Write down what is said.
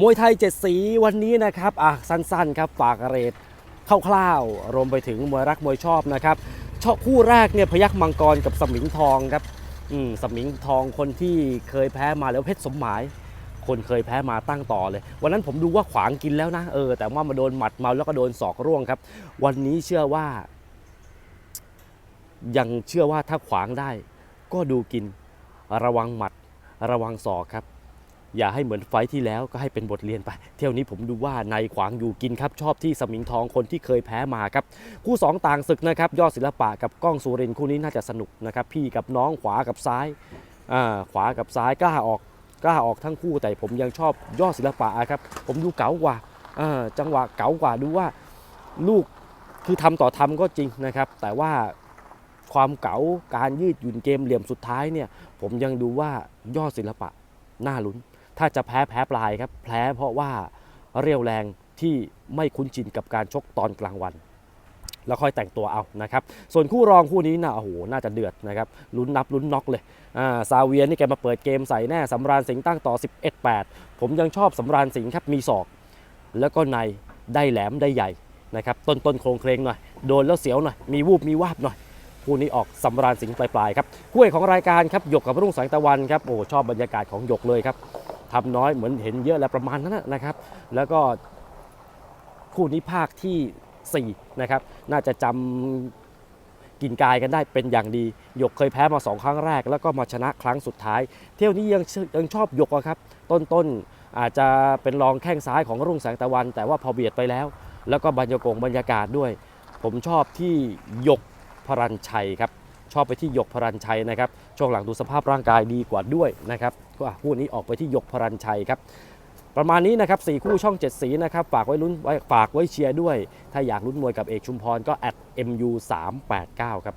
มวยไทยเจ็ดสีวันนี้นะครับอะสั้นๆครับฝากเรทคร่าวๆรวมไปถึงมวยรักมวยชอบนะครับชอบคู่แรกเนี่ยพยักมังกรกับสมิงทองครับอืมสมิงทองคนที่เคยแพ้มาแล้วเพชรสมหมาย คนเคยแพ้มาตั้งต่อเลย วันนั้นผมดูว่าขวางกินแล้วนะเออแต่ว่ามาโดนหมัดเมาแล้วก็โดนศอกร่วงครับ วันนี้เชื่อว่า ยังเชื่อว่าถ้าขวางได้ ก็ดูกินระวังหมัดระวังศอกครับ อย่าให้เหมือนไฟที่แล้วก็ให้เป็นบทเรียนไป เที่ยวนี้ผมดูว่าในขวางอยู่กินครับ ชอบที่สมิงทองคนที่เคยแพ้มาครับ คู่ 2 ต่างศึกนะครับ ยอดศิลปะกับก้องสุรินคู่นี้น่าจะสนุกนะครับ พี่กับน้องขวากับซ้ายอ่าขวากับซ้ายกล้าออกกล้าออกทั้งคู่แต่ผมยังชอบยอดศิลปะครับ ผมดูเก๋ากว่าอ่าจังหวะเก๋ากว่าดูว่าลูกคือทำต่อทำก็จริงนะครับ แต่ว่าความเก๋าการยืดหยุ่นเกมเหลี่ยมสุดท้ายเนี่ย ผมยังดูว่ายอดศิลปะน่าลุ้น ถ้าจะแพ้แพ้ปลายครับ แพ้เพราะว่าเรียวแรงที่ไม่คุ้นชินกับการชกตอนกลางวัน แล้วค่อยแต่งตัวเอานะครับ ส่วนคู่รองคู่นี้นะโอ้โหน่าจะเดือดนะครับลุ้นนับลุ้นน็อกเลยอ่าซาเวียนี่แกมาเปิดเกมใส่แน่สำราญสิงห์ตั้งต่อ 11-8 ผมยังชอบสำราญสิงห์ครับมีศอก แล้วก็ในได้แหลมได้ใหญ่นะครับต้นต้นๆโครงเครงหน่อยโดนแล้วเสียวหน่อยมีวูบมีวาบหน่อยคู่นี้ออกสำราญสิงห์ปลายๆครับคู่เอกของรายการครับหยกกับรุ่งแสงตะวันครับโอ้ชอบบรรยากาศของหยกเลยครับ ทำน้อยเหมือนเห็นเยอะแล้วประมาณนั้นนะครับ แล้วก็คู่นี้ภาคทีสี่4นะครับน่าจะจำกินกายกันได้เป็นอย่างดี หยกเคยแพ้มาสองครั้งแรก แล้วก็มาชนะครั้งสุดท้าย เที่ยวนี้ยังยังชอบหยกครับ ต้นๆอาจจะเป็นรองแข้งซ้ายของรุ่งแสงตะวัน แต่ว่าพอเบียดไปแล้ว แล้วก็บรรยากงบรรยากาศด้วย ผมชอบที่หยกพรัญชัยครับ ชอบไปที่หยกพรัญชัยนะครับช่วงหลังดูสภาพร่างกายดีกว่าด้วยนะครับก็คู่นี้ออกไปที่หยกพรัญชัยครับประมาณนี้นะครับสี่คู่ช่อง 7 สีนะครับฝากไว้ลุ้นไว้ฝากไว้เชียร์ด้วย ถ้าอยากลุ้นมวยกับเอกชุมพรก็ at mu 389ครับ